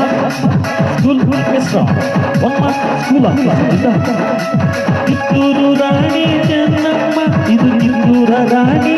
one school orchestra one school Kittur Rani Chennamma ಇದು ಕಿತ್ತೂರ ರಾಣಿ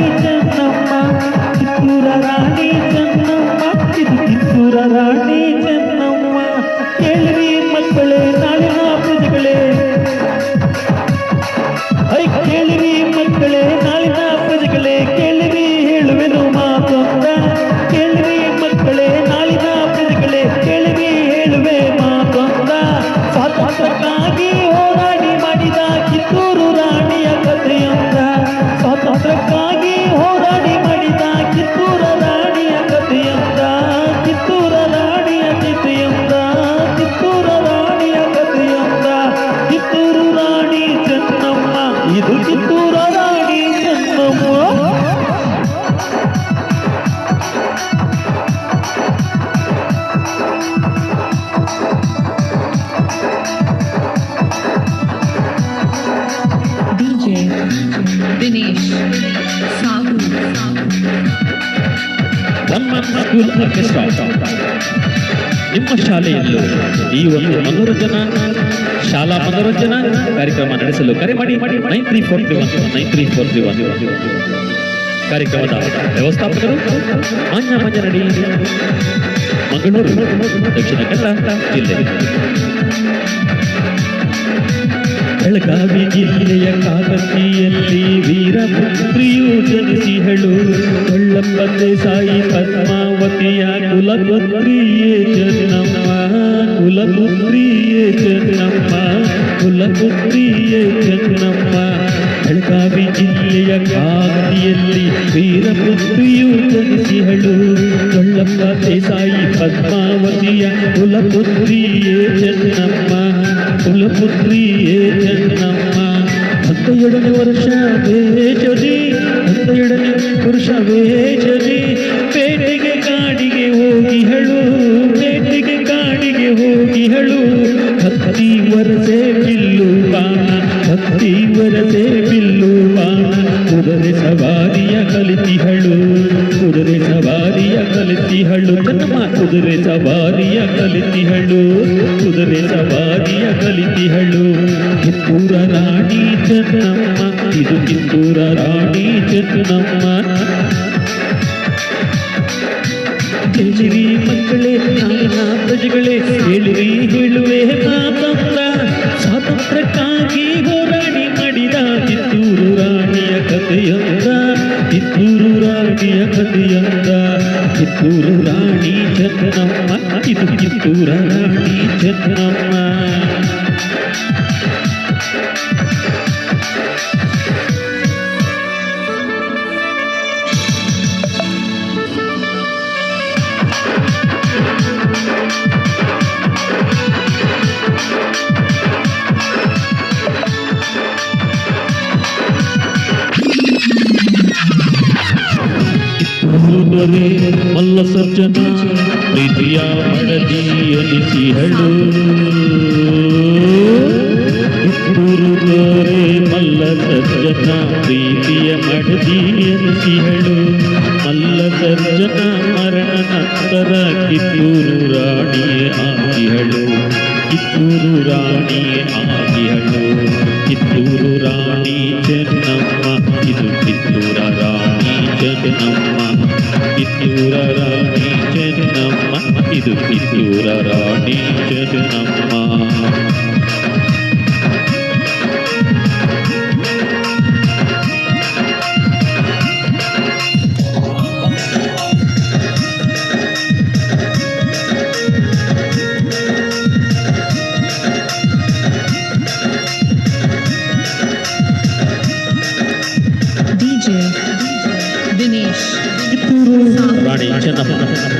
one school ನಿಮ್ಮ ಶಾಲೆಯಲ್ಲೂ ಈ ಒಂದು ಮನೋರಂಜನಾ ಶಾಲಾ ಮನೋರಂಜನಾ ಕಾರ್ಯಕ್ರಮ ನಡೆಸಲು ಕರೆ ಮಾಡಿ. Nine three four three one, nine three four three one. ಕಾರ್ಯಕ್ರಮದ ವ್ಯವಸ್ಥಾಪಕರು ಮಾನ್ಯ ಮಂಜನಡಿ ಮಂಗಳೂರು, ದಕ್ಷಿಣ ಕನ್ನಡ ಜಿಲ್ಲೆ. ಬೆಳಗಾವಿ ಜಿಲ್ಲೆಯ ಕಾಕತಿಯಲ್ಲಿ ವೀರಪುತ್ರಿಯು ಜನಿಸಿಹಳು ಕೊಳ್ಳಂಬಂದೆ ಸಾಯಿ ಪದ್ಮಾವತಿಯ ಕುಲಪುತ್ರಿಯೇ ಚೆನ್ನಮ್ಮ ಕುಲಪುತ್ರಿಯೇ ಚೆನ್ನಮ್ಮ ಕುಲಪುತ್ರಿಯೇ ಚೆನ್ನಮ್ಮ ಬೆಳಗಾವಿ ಜಿಲ್ಲೆಯ ಕಾಕತಿಯಲ್ಲಿ ವೀರಪುತ್ರಿಯು ಜನಿಸಿಹಳು ಕೊಳ್ಳಂಬಂದೆ ಸಾಯಿ ಪದ್ಮಾವತಿಯ ಕುಲಪುತ್ರಿಯೇ ಚೆನ್ನಮ್ಮ പുത്രിയേ ചെന്നമ്മ പത്തയിടന വർഷവേ ചൊലി പത്തയിടന ಪುರುಷವೇ ಚಲಿ. ಪೇಟೆಗೆ ಕಾಡಿಗೆ ಹೋಗಿ ಹೇಳು, ಪೇಟೆಗೆ ಕಾಡಿಗೆ ಹೋಗಿ ಹೇಳು. ಹತ್ತಿ ವರಸೆ ಬಿಲ್ಲು ಪಾನ ಹತ್ತಿ ಕುದುರೆ ಸವಾರಿಯ ಕಲಿತಿಹಳು ಕಿತ್ತೂರ ರಾಣಿ ಚೆನ್ನಮ್ಮ ಇದು ಕಿತ್ತೂರ ರಾಣಿ ಚೆನ್ನಮ್ಮ ಕೇಳಿರಿ ಮಕ್ಕಳೇ ನಾಳಿನ ಪ್ರಜೆಗಳೇ ಹೇಳಿರಿ ಹೇಳುವೆ ಮಾತಂದ್ರ ಸ್ವಾತಂತ್ರ್ಯಕ್ಕಾಗಿ ಹೋರಾಡಿ ಮಾಡಿದ ಕಿತ್ತೂರು ರಾಣಿಯ ಕಥೆಯೊಂದ ಕಿತ್ತೂರು ರಾಣಿಯ ಕಥೆಯೊಂದ చిత్తూరు రాణి చందనమ్మ ఇది చిత్తూరు రాణి చందనమ్మ ದೊರೆ ಮಲ್ಲ ಸರ್ಜನ ಪ್ರೀತಿಯ ಮಡದಿ ಅನಿಸಿಹಳು ಕಿತ್ತೂರು ದೊರೆ ಮಲ್ಲ ಸರ್ಜನ ಪ್ರೀತಿಯ ಮಡದಿ ಅನಿಸಿಹಳು ಮಲ್ಲ ಸರ್ಜನ ಮರಣ ನಂತರ ಕಿತ್ತೂರು ರಾಣಿಯೇ ಆಗಿಹಳು ಕಿತ್ತೂರು ರಾಣಿಯೇ ಆಗಿಹಳು ಕಿತ್ತೂರು ರಾಣಿ ಚೆನ್ನಮ್ಮ ಇದು ಕಿತ್ತೂರ ರಾಣಿ ಚೆನ್ನಮ್ಮ కిత్తూర రాణి చెన్నమ్మ ఇది కిత్తూర రాణి చెన్నమ్మ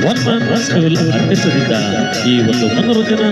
ಒಂದು ಮ್ಯಾನ್ ಈ ಒಂದು ಮನೋರಂಜನಾ